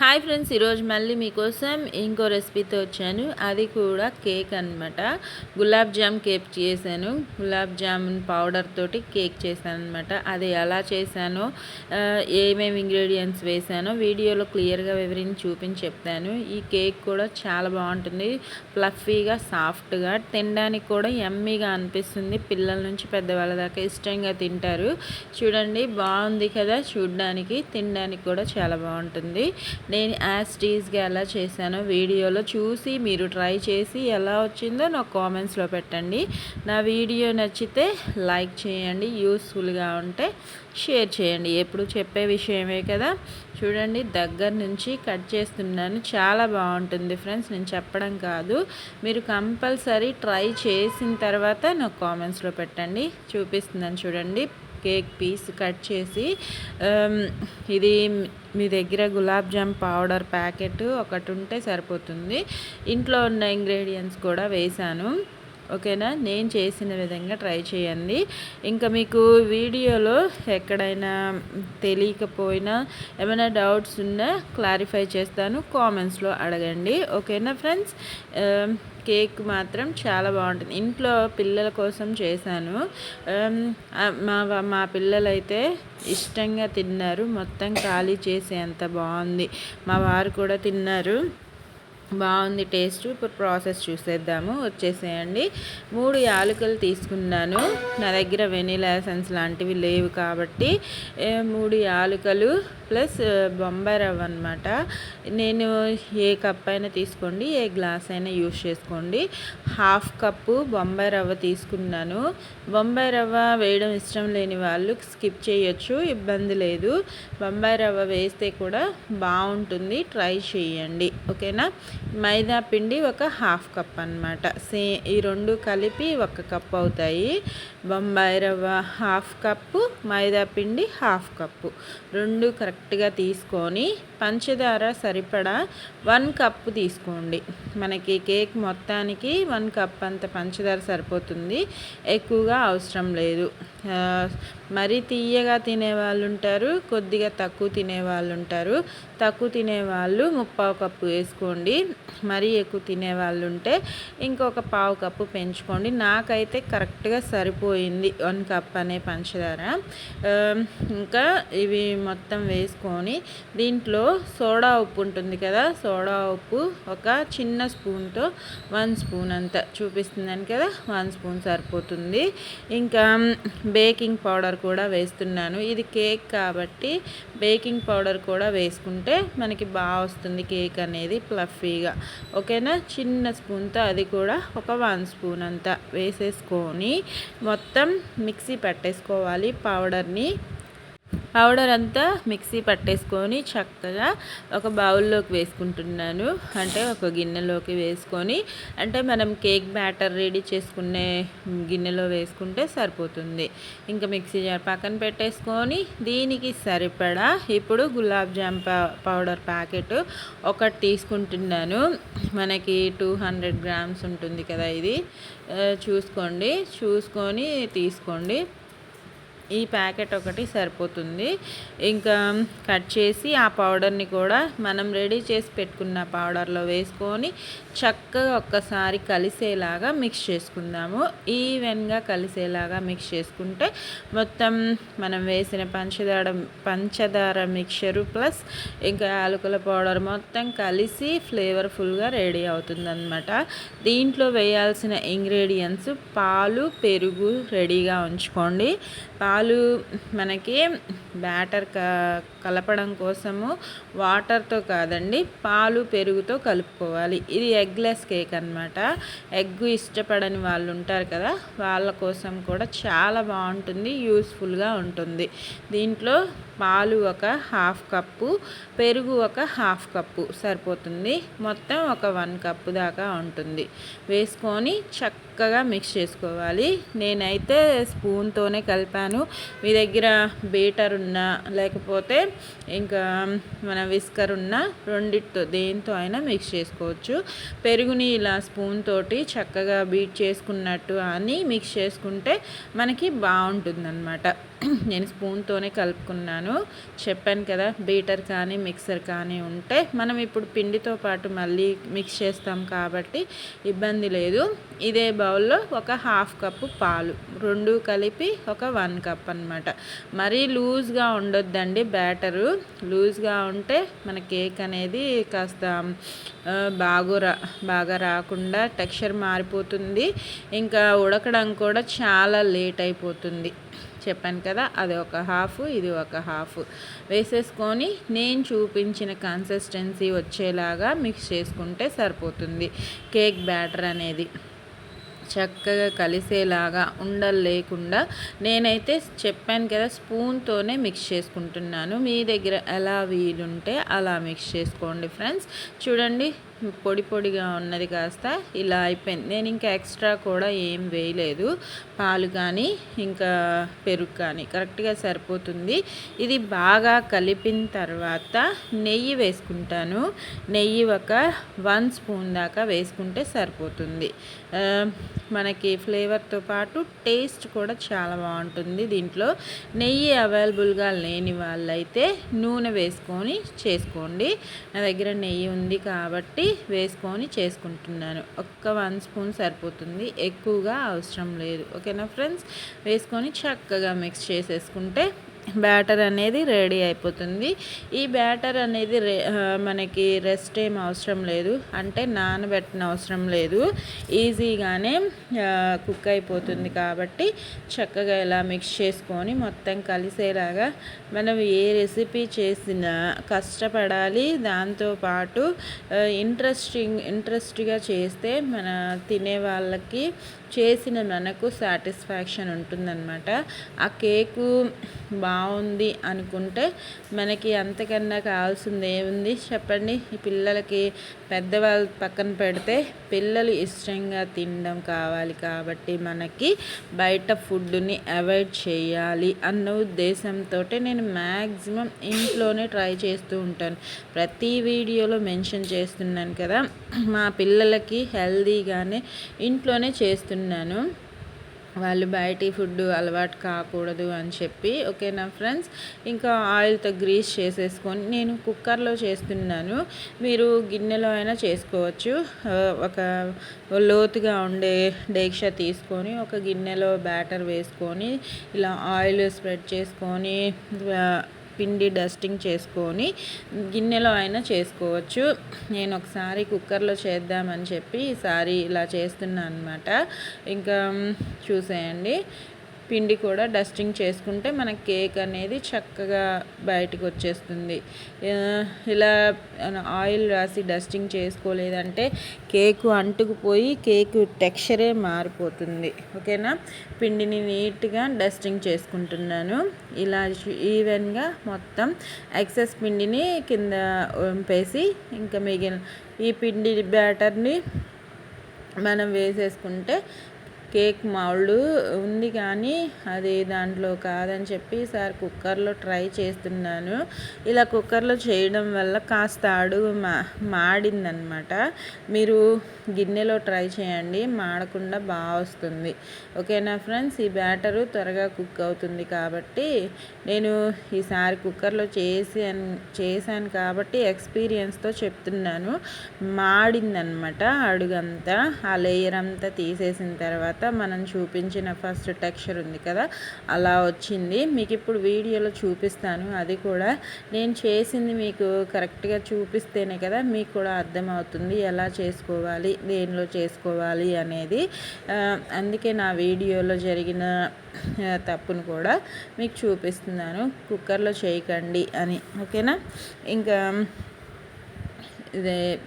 Hi friends ఈరోజు మళ్ళీ మీకోసం ఇంకో రెసిపీతో వచ్చాను. అది కూడా కేక్ అనమాట గులాబ్ జామ్ కేక్ చేశాను. గులాబ్ జామున్ పౌడర్ తోటి కేక్ చేశాను అనమాట అది ఎలా చేశానో ఏమేమి ఇంగ్రీడియంట్స్ వేసానో వీడియోలో క్లియర్గా వివరించి చూపించి చెప్తాను. ఈ కేక్ కూడా చాలా బాగుంటుంది. ఫ్లఫీగా సాఫ్ట్గా తినడానికి కూడా ఎమ్మీగా అనిపిస్తుంది. పిల్లల నుంచి పెద్దవాళ్ళ దాకా ఇష్టంగా తింటారు. చూడండి బాగుంది కదా చూడడానికి తినడానికి కూడా చాలా బాగుంటుంది. నేను యాజ్ టీజ్గా ఎలా చేశానో వీడియోలో చూసి మీరు ట్రై చేసి ఎలా వచ్చిందో నాకు కామెంట్స్లో పెట్టండి. నా వీడియో నచ్చితే లైక్ చేయండి యూస్ఫుల్గా ఉంటే షేర్ చేయండి. ఎప్పుడు చెప్పే విషయమే కదా. చూడండి దగ్గర నుంచి కట్ చేస్తున్నాను. చాలా బాగుంటుంది ఫ్రెండ్స్ నేను చెప్పడం కాదు. మీరు కంపల్సరీ ట్రై చేసిన తర్వాత నాకు కామెంట్స్లో పెట్టండి. చూపిస్తున్నాను చూడండి. కేక్ పీస్ కట్ చేసి ఇది మీ దగ్గర గులాబ్ జామ్ పౌడర్ ప్యాకెట్ ఒకటి ఉంటే సరిపోతుంది. ఇంట్లో ఉన్న ఇంగ్రీడియంట్స్ కూడా వేశాను. ఓకేనా? నేను చేసిన విధంగా ట్రై చేయండి. ఇంకా మీకు వీడియోలో ఎక్కడైనా తెలియకపోయినా ఏమైనా డౌట్స్ ఉన్నా క్లారిఫై చేస్తాను. కామెంట్స్లో అడగండి. ఓకేనా ఫ్రెండ్స్? కేక్ మాత్రం చాలా బాగుంటుంది. ఇంట్లో పిల్లల కోసం చేశాను. మా మా పిల్లలైతే ఇష్టంగా తిన్నారు. మొత్తం ఖాళీ చేసేంత బాగుంది. మా వారు కూడా తిన్నారు. బాగుంది టేస్ట్. ఇప్పుడు ప్రాసెస్ చూసేద్దాము. వచ్చేసేయండి. మూడు యాలకులు తీసుకున్నాను. నా దగ్గర వెనీలా ఎసెన్స్ లాంటివి లేవు కాబట్టి మూడు యాలకులు ప్లస్ బొంబాయి రవ్వ అనమాట నేను ఏ కప్ అయినా తీసుకోండి ఏ గ్లాస్ అయినా యూస్ చేసుకోండి. హాఫ్ కప్పు బొంబాయి రవ్వ తీసుకున్నాను. బొంబాయి రవ్వ వేయడం ఇష్టం లేని వాళ్ళు స్కిప్ చేయొచ్చు ఇబ్బంది లేదు. బొంబాయి రవ్వ వేస్తే కూడా బాగుంటుంది. ట్రై చేయండి. ఓకేనా? మైదా పిండి ఒక హాఫ్ కప్ అనమాట సే ఈ రెండు కలిపి ఒక కప్ అవుతాయి. బొంబాయి రవ్వ హాఫ్ కప్పు మైదా పిండి హాఫ్ కప్పు రెండు కరెక్ట్గా తీసుకొని పంచదార సరిపడా వన్ కప్పు తీసుకోండి. మనకి కేక్ మొత్తానికి వన్ కప్ అంత పంచదార సరిపోతుంది. ఎక్కువగా అవసరం లేదు. మరీ తీయగా తినేవాళ్ళు ఉంటారు కొద్దిగా తక్కువ తినేవాళ్ళు ఉంటారు తక్కువ తినేవాళ్ళు ముప్పావు కప్పు వేసుకోండి. మరీ ఎక్కువ తినేవాళ్ళు ఉంటే ఇంకొక పావు కప్పు పెంచుకోండి. నాకైతే కరెక్ట్గా సరిపోయింది వన్ కప్ అనే పంచదార. ఇంకా ఇవి మొత్తం వేసుకొని దీంట్లో సోడా ఉప్పు ఉంటుంది కదా సోడా ఉప్పు ఒక చిన్న స్పూన్తో వన్ స్పూన్ అంత చూపిస్తుందని కదా వన్ స్పూన్ సరిపోతుంది. ఇంకా బేకింగ్ పౌడర్ కూడా వేస్తున్నాను. ఇది కేక్ కాబట్టి బేకింగ్ పౌడర్ కూడా వేసుకుంటే మనకి బాగా వస్తుంది కేక్ అనేది ప్లఫీగా ఓకేనా? చిన్న స్పూన్తో అది కూడా ఒక వన్ స్పూన్ అంతా వేసేసుకొని మొత్తం మిక్సీ పట్టేసుకోవాలి పౌడర్ని. పౌడర్ అంతా మిక్సీ పట్టేసుకొని చక్కగా ఒక బౌల్లోకి వేసుకుంటున్నాను. అంటే ఒక గిన్నెలోకి వేసుకొని అంటే మనం కేక్ బ్యాటర్ రెడీ చేసుకునే గిన్నెలో వేసుకుంటే సరిపోతుంది. ఇంకా మిక్సీ జార్ పక్కన పెట్టేసుకొని దీనికి సరిపడా ఇప్పుడు గులాబ్ జామ్ పౌడర్ ప్యాకెట్ ఒకటి తీసుకుంటున్నాను. మనకి టూ హండ్రెడ్ గ్రామ్స్ ఉంటుంది కదా ఇది. చూసుకోండి. చూసుకొని తీసుకోండి. ఈ ప్యాకెట్ ఒకటి సరిపోతుంది. ఇంకా కట్ చేసి ఆ పౌడర్ని కూడా మనం రెడీ చేసి పెట్టుకున్న పౌడర్లో వేసుకొని చక్కగా ఒక్కసారి కలిసేలాగా మిక్స్ చేసుకుందాము. ఈవెన్గా కలిసేలాగా మిక్స్ చేసుకుంటే మొత్తం మనం వేసిన పంచదార పంచదార మిక్చరు ప్లస్ ఇంకా యాలకుల పౌడర్ మొత్తం కలిసి ఫ్లేవర్ఫుల్గా రెడీ అవుతుందన్నమాట. దీంట్లో వేయాల్సిన ఇంగ్రీడియంట్స్ పాలు పెరుగు రెడీగా ఉంచుకోండి. పాలు పాలు మనకి బ్యాటర్ క కలపడం కోసము వాటర్తో కాదండి పాలు పెరుగుతో కలుపుకోవాలి. ఇది ఎగ్లెస్ కేక్ అనమాట ఎగ్ ఇష్టపడని వాళ్ళు ఉంటారు కదా వాళ్ళ కోసం కూడా చాలా బాగుంటుంది యూస్ఫుల్గా ఉంటుంది. దీంట్లో పాలు ఒక హాఫ్ కప్పు పెరుగు ఒక హాఫ్ కప్పు సరిపోతుంది. మొత్తం ఒక వన్ కప్పు దాకా ఉంటుంది. వేసుకొని చక్కగా మిక్స్ చేసుకోవాలి. నేనైతే స్పూన్తోనే కలిపాను. మీ దగ్గర బీటర్ ఉన్నా లేకపోతే ఇంకా మన విస్కర్ ఉన్న రెండిటితో దేంతో అయినా మిక్స్ చేసుకోవచ్చు. పెరుగుని ఇలా స్పూన్ తోటి చక్కగా బీట్ చేసుకున్నట్టు అని మిక్స్ చేసుకుంటే మనకి బాగుంటుంది నేను స్పూన్తోనే కలుపుకున్నాను. చెప్పాను కదా బీటర్ కానీ మిక్సర్ కానీ ఉంటే మనం ఇప్పుడు పిండితో పాటు మళ్ళీ మిక్స్ చేస్తాం కాబట్టి ఇబ్బంది లేదు. ఇదే బౌల్లో ఒక హాఫ్ కప్పు పాలు రెండు కలిపి ఒక వన్ కప్ అనమాట మరీ లూజ్గా ఉండొద్దండి బ్యాటరు. లూజ్గా ఉంటే మన కేక్ అనేది కాస్త బాగా బాగా రాకుండా టెక్స్చర్ మారిపోతుంది. ఇంకా ఉడకడం కూడా చాలా లేట్ అయిపోతుంది. చెప్పాను కదా అది ఒక హాఫ్ ఇది ఒక హాఫ్ వేసేసుకొని నేను చూపించిన కన్సిస్టెన్సీ వచ్చేలాగా మిక్స్ చేసుకుంటే సరిపోతుంది. కేక్ బ్యాటర్ అనేది చక్కగా కలిసేలాగా ఉండలు లేకుండా నేనైతే చెప్పాను కదా స్పూన్తోనే మిక్స్ చేసుకుంటున్నాను. మీ దగ్గర ఎలా వీలుంటే అలా మిక్స్ చేసుకోండి ఫ్రెండ్స్. చూడండి పొడి పొడిగా ఉన్నది కాస్త ఇలా అయిపోయింది. నేను ఇంకా ఎక్స్ట్రా కూడా ఏం వేయలేదు. పాలు కానీ ఇంకా పెరుగు కానీ. కరెక్ట్గా సరిపోతుంది. ఇది బాగా కలిపిన తర్వాత నెయ్యి వేసుకుంటాను. నెయ్యి ఒక వన్ స్పూన్ దాకా వేసుకుంటే సరిపోతుంది. మనకి ఫ్లేవర్తో పాటు టేస్ట్ కూడా చాలా బాగుంటుంది దీంట్లో. నెయ్యి అవైలబుల్గా లేని వాళ్ళైతే నూనె వేసుకొని చేసుకోండి. నా దగ్గర నెయ్యి ఉంది కాబట్టి వేసుకొని చేసుకుంటున్నాను. ఒక్క వన్ స్పూన్ సరిపోతుంది. ఎక్కువగా అవసరం లేదు. ఓకేనా ఫ్రెండ్స్? వేసుకొని చక్కగా మిక్స్ చేసేసుకుంటే బ్యాటర్ అనేది రెడీ అయిపోతుంది. ఈ బ్యాటర్ అనేది మనకి రెస్ట్ ఏం అవసరం లేదు. అంటే నానబెట్టిన అవసరం లేదు. ఈజీగానే కుక్ అయిపోతుంది కాబట్టి చక్కగా ఇలా మిక్స్ చేసుకొని మొత్తం కలిసేలాగా మనం ఏ రెసిపీ చేసినా కష్టపడాలి. దాంతోపాటు ఇంట్రెస్టింగ్ ఇంట్రెస్ట్గా చేస్తే మన తినే వాళ్ళకి చేసిన మనకు సాటిస్ఫాక్షన్ ఉంటుందన్నమాట. ఆ కేకు బాగుంది అనుకుంటే మనకి అంతకన్నా కావాల్సింది ఏముంది? చెప్పండి. ఈ పిల్లలకి పెద్దవాళ్ళు పక్కన పెడితే పిల్లలు ఇష్టంగా తినడం కావాలి కాబట్టి మనకి బయట ఫుడ్ని అవాయిడ్ చేయాలి అన్న ఉద్దేశంతో నేను మ్యాక్సిమం ఇంట్లోనే ట్రై చేస్తూ ఉంటాను. ప్రతి వీడియోలో మెన్షన్ చేస్తున్నాను కదా మా పిల్లలకి హెల్దీగానే ఇంట్లోనే చేస్తున్నాను వాళ్ళు బయటి ఫుడ్ అలవాటు కాకూడదు అని చెప్పి ఓకేనా ఫ్రెండ్స్ ఇంకా ఆయిల్తో గ్రీస్ చేసేసుకొని నేను కుక్కర్లో చేస్తున్నాను. మీరు గిన్నెలో అయినా చేసుకోవచ్చు. ఒక లోతుగా ఉండే డేక్ష తీసుకొని ఒక గిన్నెలో బ్యాటర్ వేసుకొని ఇలా ఆయిల్ స్ప్రెడ్ చేసుకొని పిండి డస్టింగ్ చేసుకొని గిన్నెలో అయినా చేసుకోవచ్చు. నేను ఒకసారి కుక్కర్లో చేద్దామని చెప్పి ఈసారి ఇలా చేస్తున్నాను అనమాట ఇంకా చూసేయండి. పిండి కూడా డస్టింగ్ చేసుకుంటే మన కేక్ అనేది చక్కగా బయటకు వచ్చేస్తుంది. ఇలా ఆయిల్ రాసి డస్టింగ్ చేసుకోలేదంటే కేకు అంటుకుపోయి కేకు టెక్స్చరే మారిపోతుంది. ఓకేనా? పిండిని నీట్గా డస్టింగ్ చేసుకుంటున్నాను. ఇలా ఈవెన్గా మొత్తం ఎక్సెస్ పిండిని కింద వంపేసి ఇంకా మిగిలిన ఈ పిండి బ్యాటర్ని మనం వేసేసుకుంటే కేక్ మౌల్డ్ ఉంది కానీ అది దాంట్లో కాదని చెప్పి సార్ కుక్కర్లో ట్రై చేస్తున్నాను. ఇలా కుక్కర్లో చేయడం వల్ల కాస్త అడుగు మా మాడిందనమాట. మీరు గిన్నెలో ట్రై చేయండి మాడకుండా బాగా వస్తుంది. ఓకేనా ఫ్రెండ్స్? ఈ బ్యాటరు త్వరగా కుక్ అవుతుంది కాబట్టి నేను ఈసారి కుక్కర్లో చేసి చేశాను కాబట్టి ఎక్స్పీరియన్స్తో చెప్తున్నాను. మాడిందనమాట అడుగంతా. ఆ లేయర్ అంతా తీసేసిన తర్వాత తర్వాత మనం చూపించిన ఫస్ట్ టెక్స్చర్ ఉంది కదా అలా వచ్చింది. మీకు ఇప్పుడు వీడియోలో చూపిస్తాను. అది కూడా నేను చేసింది మీకు కరెక్ట్గా చూపిస్తేనే కదా మీకు కూడా అర్థమవుతుంది ఎలా చేసుకోవాలి దేనిలో చేసుకోవాలి అనేది. అందుకే నా వీడియోలో జరిగిన తప్పును కూడా మీకు చూపిస్తున్నాను. కుక్కర్లో చేయకండి అని. ఓకేనా? ఇంకా ఇదే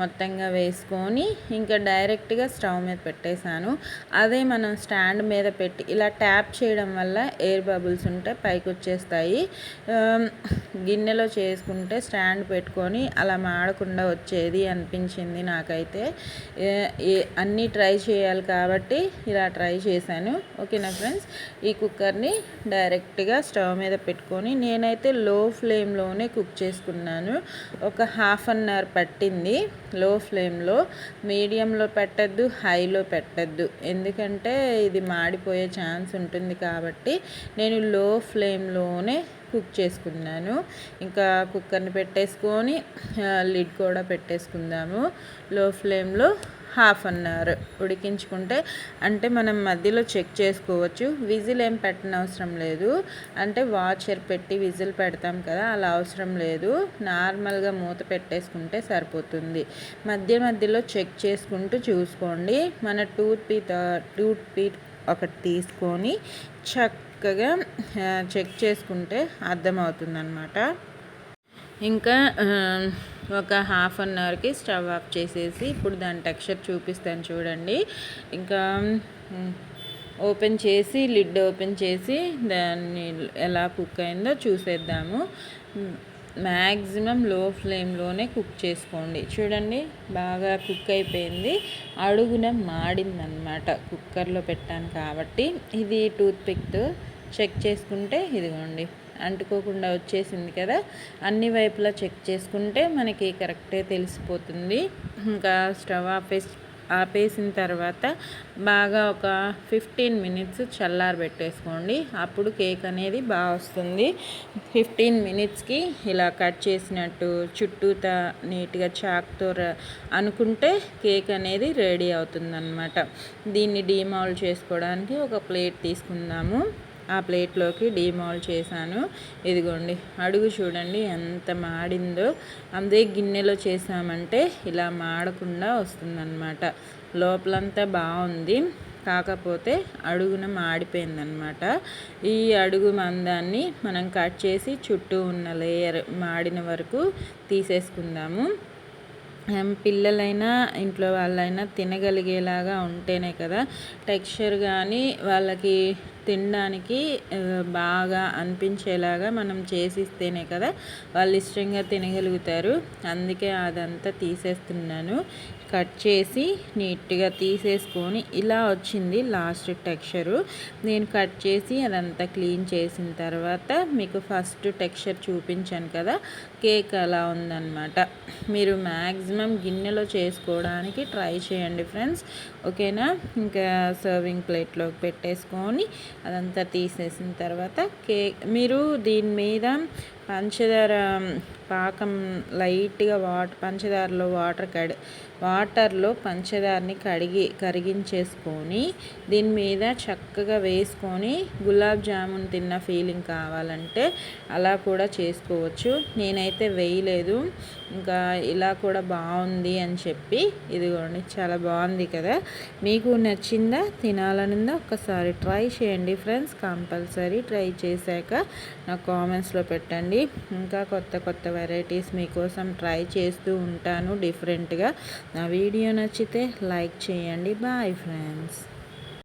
మొత్తంగా వేసుకొని ఇంకా డైరెక్ట్గా స్టవ్ మీద పెట్టేశాను. అదే మనం స్టాండ్ మీద పెట్టి ఇలా ట్యాప్ చేయడం వల్ల ఎయిర్ బబుల్స్ ఉంటే పైకి వచ్చేస్తాయి. గిన్నెలో చేసుకుంటే స్టాండ్ పెట్టుకొని అలా మాడకుండా వచ్చేది అనిపించింది నాకైతే. అన్నీ ట్రై చేయాలి కాబట్టి ఇలా ట్రై చేశాను. ఓకేనా ఫ్రెండ్స్? ఈ కుక్కర్ని డైరెక్ట్గా స్టవ్ మీద పెట్టుకొని నేనైతే లో ఫ్లేమ్లోనే కుక్ చేసుకున్నాను. ఒక హాఫ్ అన్ అవర్ పట్టింది లో ఫ్లేమ్లో. మీడియంలో పెట్టద్దు హైలో పెట్టద్దు. ఎందుకంటే ఇది మాడిపోయే ఛాన్స్ ఉంటుంది కాబట్టి నేను లో ఫ్లేమ్లోనే కుక్ చేసుకున్నాను. ఇంకా కుక్కర్ని పెట్టేసుకొని లిడ్ కూడా పెట్టేసుకుందాము. లో ఫ్లేమ్లో హాఫ్ అన్ అవర్ ఉడికించుకుంటే అంటే మనం మధ్యలో చెక్ చేసుకోవచ్చు. విజిల్ ఏం పెట్టనవసరం లేదు. అంటే వాచర్ పెట్టి విజిల్ పెడతాం కదా అలా అవసరం లేదు. నార్మల్గా మూత పెట్టేసుకుంటే సరిపోతుంది. మధ్య మధ్యలో చెక్ చేసుకుంటూ చూసుకోండి. మన టూత్ పీట్ టూత్ పీట్ ఒకటి తీసుకొని చక్కగా చెక్ చేసుకుంటే అర్థమవుతుందన్నమాట. ఇంకా ఒక హాఫ్ అన్ అవర్కి స్టవ్ ఆఫ్ చేసేసి ఇప్పుడు దాని టెక్స్చర్ చూపిస్తాను చూడండి. ఇంకా ఓపెన్ చేసి లిడ్ ఓపెన్ చేసి దాన్ని ఎలా కుక్ అయిందో చూసేద్దాము. మ్యాక్సిమం లో ఫ్లేమ్లోనే కుక్ చేసుకోండి. చూడండి బాగా కుక్ అయిపోయింది. అడుగున మాడిందనమాట కుక్కర్లో పెట్టాను కాబట్టి. ఇది టూత్పిక్తో చెక్ చేసుకుంటే ఇదిగోండి. అంటుకోకుండా వచ్చేసింది కదా. అన్ని వైపులా చెక్ చేసుకుంటే మనకి కరెక్టే తెలిసిపోతుంది. ఇంకా స్టవ్ ఆపేసి ఆపేసిన తర్వాత బాగా ఒక ఫిఫ్టీన్ మినిట్స్ చల్లారి పెట్టేసుకోండి. అప్పుడు కేక్ అనేది బాగా వస్తుంది. ఫిఫ్టీన్ మినిట్స్కి ఇలా కట్ చేసినట్టు చుట్టూత నీట్గా చాక్తో అనుకుంటే కేక్ అనేది రెడీ అవుతుందన్నమాట. దీన్ని డీమాల్ చేసుకోవడానికి ఒక ప్లేట్ తీసుకుందాము. ఆ ప్లేట్లోకి డీమాల్ చేశాను. ఇదిగోండి అడుగు చూడండి ఎంత మాడిందో. అదే గిన్నెలో చేసామంటే ఇలా మాడకుండా వస్తుందన్నమాట. లోపలంతా బాగుంది. కాకపోతే అడుగున మాడిపోయిందనమాట ఈ అడుగు మందాన్ని మనం కట్ చేసి చుట్టూ ఉన్న లేయర్ మాడిన వరకు తీసేసుకుందాము. పిల్లలైనా ఇంట్లో వాళ్ళైనా తినగలిగేలాగా ఉంటేనే కదా టెక్స్చర్ కానీ వాళ్ళకి తినడానికి బాగా అనిపించేలాగా మనం చేసిస్తేనే కదా వాళ్ళు ఇష్టంగా తినగలుగుతారు. అందుకే అదంతా తీసేస్తున్నాను. కట్ చేసి నీట్గా తీసేసుకొని ఇలా వచ్చింది లాస్ట్ టెక్స్చరు. నేను కట్ చేసి అదంతా క్లీన్ చేసిన తర్వాత మీకు ఫస్ట్ టెక్స్చర్ చూపించాను కదా. కేక్ అలా ఉందన్నమాట. మీరు మ్యాక్సిమం గిన్నెలో చేసుకోవడానికి ట్రై చేయండి ఫ్రెండ్స్. ఓకేనా? ఇంకా సర్వింగ్ ప్లేట్లోకి పెట్టేసుకొని అదంతా తీసేసిన తర్వాత కేక్ మీరు దీని మీద పంచదార పాకం లైట్గా వాటర్ పంచదారలో వాటర్ కడి వాటర్లో పంచదారని కడిగి కరిగించేసుకొని దీని మీద చక్కగా వేసుకొని గులాబ్ జామున్ తిన్న ఫీలింగ్ కావాలంటే అలా కూడా చేసుకోవచ్చు. నేనైతే వేయలేదు. ఇంకా ఇలా కూడా బాగుంది అని చెప్పి ఇదిగోండి చాలా బాగుంది కదా. మీకు నచ్చిందా తినాలనుందా ఒక్కసారి ట్రై చేయండి ఫ్రెండ్స్. కంపల్సరీ ట్రై చేశాక నా కామెంట్స్లో పెట్టండి. ఇంకా కొత్త కొత్త వెరైటీస్ మీకోసం ట్రై చేస్తూ ఉంటాను డిఫరెంట్గా. నా వీడియో నచ్చితే లైక్ చేయండి. Bye friends.